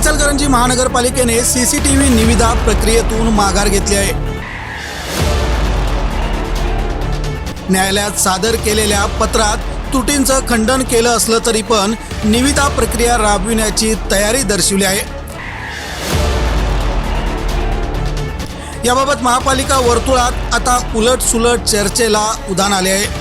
इचलकरंजी महानगरपालिकेने सीसीटीव्ही निविदा प्रक्रियेतून माघार घेतली आहे. न्यायालयात सादर केलेल्या पत्रात त्रुटींचं खंडन केलं असलं तरी पण निविदा प्रक्रिया राबविण्याची तयारी दर्शवली आहे. याबाबत महापालिका वर्तुळात आता उलट सुलट चर्चेला उधाण आले आहे.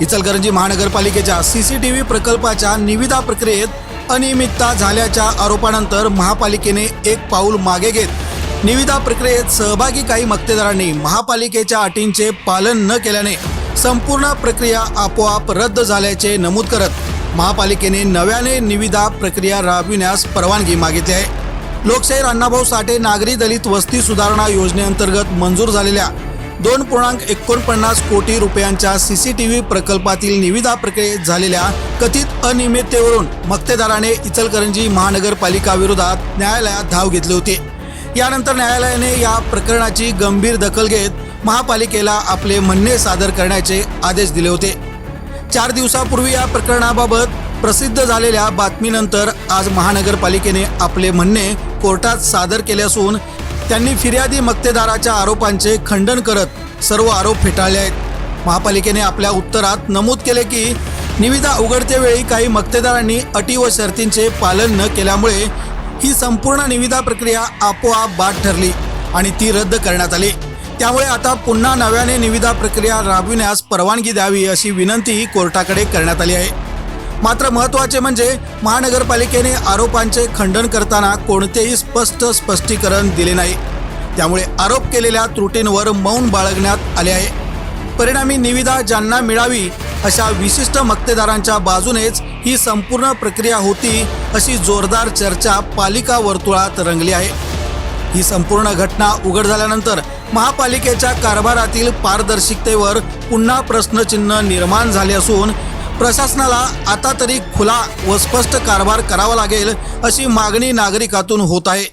इचलकरंजी महानगरपालिकेच्या सीसीटीव्ही प्रकल्पाच्या निविदा प्रक्रियेत अनियमितता झाल्याच्या आरोपानंतर महापालिकेने एक पाऊल मागे घेत निविदा प्रक्रियेत सहभागी काही मक्तेदारांनी महापालिकेच्या अटींचे पालन न केल्याने संपूर्ण प्रक्रिया आपोआप रद्द झाल्याचे नमूद करत महापालिकेने नव्याने निविदा प्रक्रिया राबविण्यास परवानगी मागितली आहे. लोकशाहीर अण्णाभाऊ साठे नागरी दलित वस्ती सुधारणा योजनेअंतर्गत मंजूर झालेल्या दोन पूर्णांक एकोणपन्नास कोटी रुपयांच्या सीसीटीव्ही प्रकल्पातील निविदा प्रक्रियेत झालेल्या कथित अनियमिततेवरून मक्तेदाराने इचलकरंजी महानगरपालिका विरोधात न्यायालयात धाव घेतली होती. यानंतर न्यायालयाने या प्रकरणाची गंभीर दखल घेत महापालिकेला आपले म्हणणे सादर करण्याचे आदेश दिले होते. चार दिवसापूर्वी या प्रकरणाबाबत प्रसिद्ध झालेल्या बातमीनंतर आज महानगरपालिकेने आपले म्हणणे कोर्टात सादर केले असून त्यांनी फिर्यादी मक्तेदाराच्या आरोपांचे खंडन करत सर्व आरोप फेटाळले आहेत. महापालिकेने आपल्या उत्तरात नमूद केले की निविदा उघडतेवेळी काही मक्तेदारांनी अटी व शर्तींचे पालन न केल्यामुळे ही संपूर्ण निविदा प्रक्रिया आपोआप बाद ठरली आणि ती रद्द करण्यात आली. त्यामुळे आता पुन्हा नव्याने निविदा प्रक्रिया राबविण्यास परवानगी द्यावी अशी विनंतीही कोर्टाकडे करण्यात आली आहे. मात्र महत्त्वाचे म्हणजे महानगरपालिकेने आरोपांचे खंडन करताना कोणतेही स्पष्ट स्पष्टीकरण दिले नाही. त्यामुळे आरोप केलेल्या त्रुटींवर मौन बाळगण्यात आले आहे. परिणामी निविदा ज्यांना मिळावी अशा विशिष्ट मक्तेदारांच्या बाजूनेच ही संपूर्ण प्रक्रिया होती अशी जोरदार चर्चा पालिका वर्तुळात रंगली आहे. ही संपूर्ण घटना उघड झाल्यानंतर महापालिकेच्या कारभारातील पारदर्शकतेवर पुन्हा प्रश्नचिन्ह निर्माण झाले असून प्रशासनाला आता तरी खुला व स्पष्ट कारभार करावा लागेल अशी मागणी नागरिकातून होत आहे.